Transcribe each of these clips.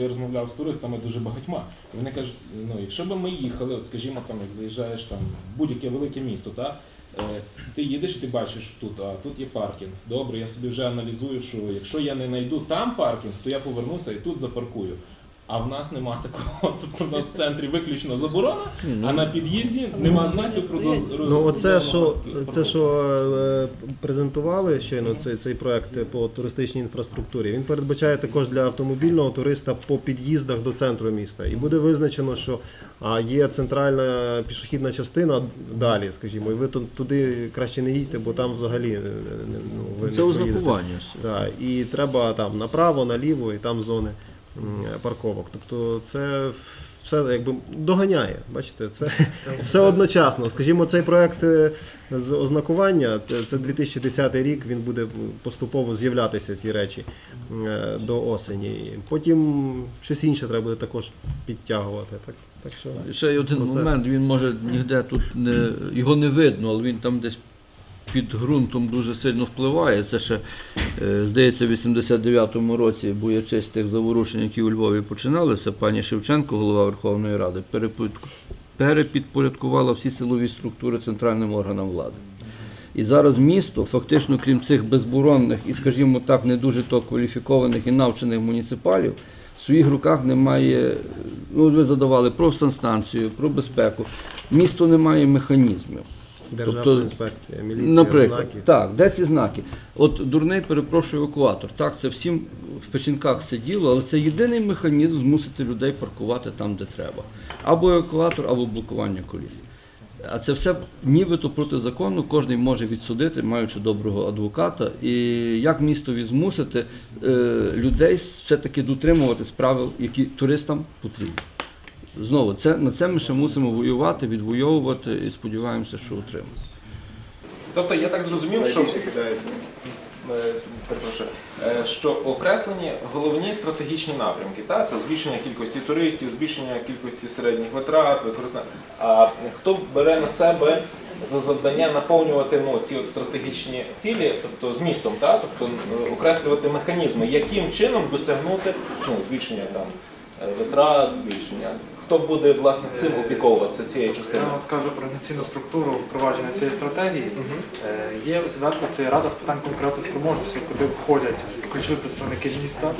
Я розмовляв з туристами дуже багатьма. Вони кажуть, ну якщо б ми їхали, от скажімо, там як заїжджаєш там будь-яке велике місто, та е, ти їдеш і ти бачиш тут, а тут є паркінг. Добре, я собі вже аналізую, що якщо я не знайду там паркінг, то я повернуся і тут запаркую. А в нас нема такого. Тобто в нас в центрі виключно заборона, а на під'їзді нема знаків про доз- Ну, оце, що, парковки. це, що е, презентували щойно, цей, цей проект по туристичній інфраструктурі, він передбачає також для автомобільного туриста по під'їздах до центру міста. І буде визначено, що а, є центральна пішохідна частина далі, скажімо, і ви ту- туди краще не їдьте, бо там взагалі е, ну, ви Це не поїдете. ознакування. Так, і треба там направо, наліво, і там зони парковок. Тобто це все якби доганяє. Бачите, це все одночасно. Скажімо, цей проект е, з ознакування, це, це 2010 рік, він буде поступово з'являтися ці речі е, до осені. Потім щось інше треба буде також підтягувати. Так, так що Ще й один Процес. момент, він може ніде тут не його не видно, але він там десь під ґрунтом дуже сильно впливає. Це ще, е, здається, в 89-му році, боячись тих заворушень, які у Львові починалися, пані Шевченко, голова Верховної Ради, перепідпорядкувала всі силові структури центральним органам влади. І зараз місто, фактично, крім цих безборонних і, скажімо так, не дуже то кваліфікованих і навчених муніципалів, в своїх руках немає, ну ви задавали про санстанцію, про безпеку. Місто не має механізмів. Державна Тобто, інспекція, міліція, Наприклад, знаки. так, де ці знаки? От дурний, перепрошую, евакуатор. Так, це всім в печінках сиділо, але це єдиний механізм змусити людей паркувати там, де треба. Або евакуатор, або блокування коліс. А це все нібито протизаконно, кожен може відсудити, маючи доброго адвоката. І як містові змусити е, людей все-таки дотримуватись правил, які туристам потрібні. Знову, це, на це ми ще мусимо воювати, відвоювати і сподіваємося, що отримаємо. Тобто я так зрозумів, що Е, перепрошую, е, що окреслені головні стратегічні напрямки, так? Це збільшення кількості туристів, збільшення кількості середніх витрат, використання. А хто бере на себе за завдання наповнювати ну, ці от стратегічні цілі, тобто з містом, так? тобто е, окреслювати механізми, яким чином досягнути ну, збільшення там, витрат, збільшення. Хто буде власне цим опіковуватися цією Я вам скажу про організаційну структуру впровадження цієї стратегії. Е, Є зверху це рада з питань конкретної спроможності, куди входять ключові представники міста,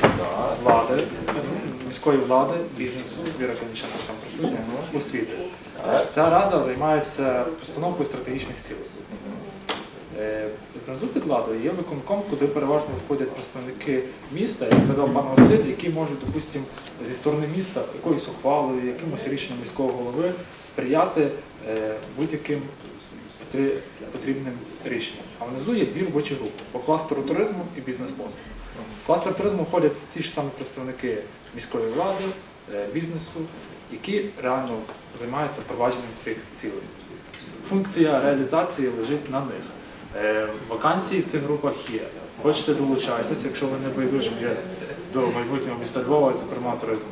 влади, міської влади, бізнесу, Віра Конічана там присутня, освіти. Ця рада займається постановкою стратегічних цілей. Е, Знизу під є виконком, куди переважно входять представники міста, як сказав пан Василь, які можуть, допустимо, зі сторони міста якоюсь ухвалою, якимось рішенням міського голови сприяти е, будь-яким потрібним рішенням. А внизу є дві робочі групи по кластеру туризму і бізнес-послуг. В кластер туризму входять ті ж самі представники міської влади, е, бізнесу, які реально займаються провадженням цих цілей. Функція реалізації лежить на них. Е, Вакансії в цих групах є. Хочете долучайтеся, якщо ви не байдужі є до майбутнього міста Львова, зокрема туризму.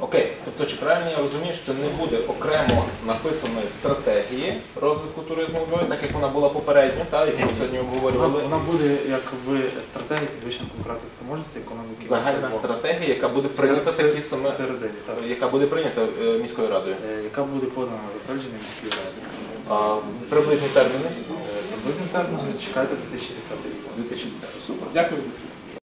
Окей, тобто чи правильно я розумію, що не буде окремо написаної стратегії розвитку туризму в Львові, так як вона була попередньо, та, яку ми сьогодні обговорювали. вона буде як в стратегії підвищення конкурентної спроможності економіки. Загальна Львова. стратегія, яка буде прийнята всер- такі саме, всередині, так. яка буде прийнята е, міською радою. Е, яка буде подана на затвердження міської ради. А, приблизні терміни Е, так, чекати чекайте 2010 рік. 2010. Супер. Дякую за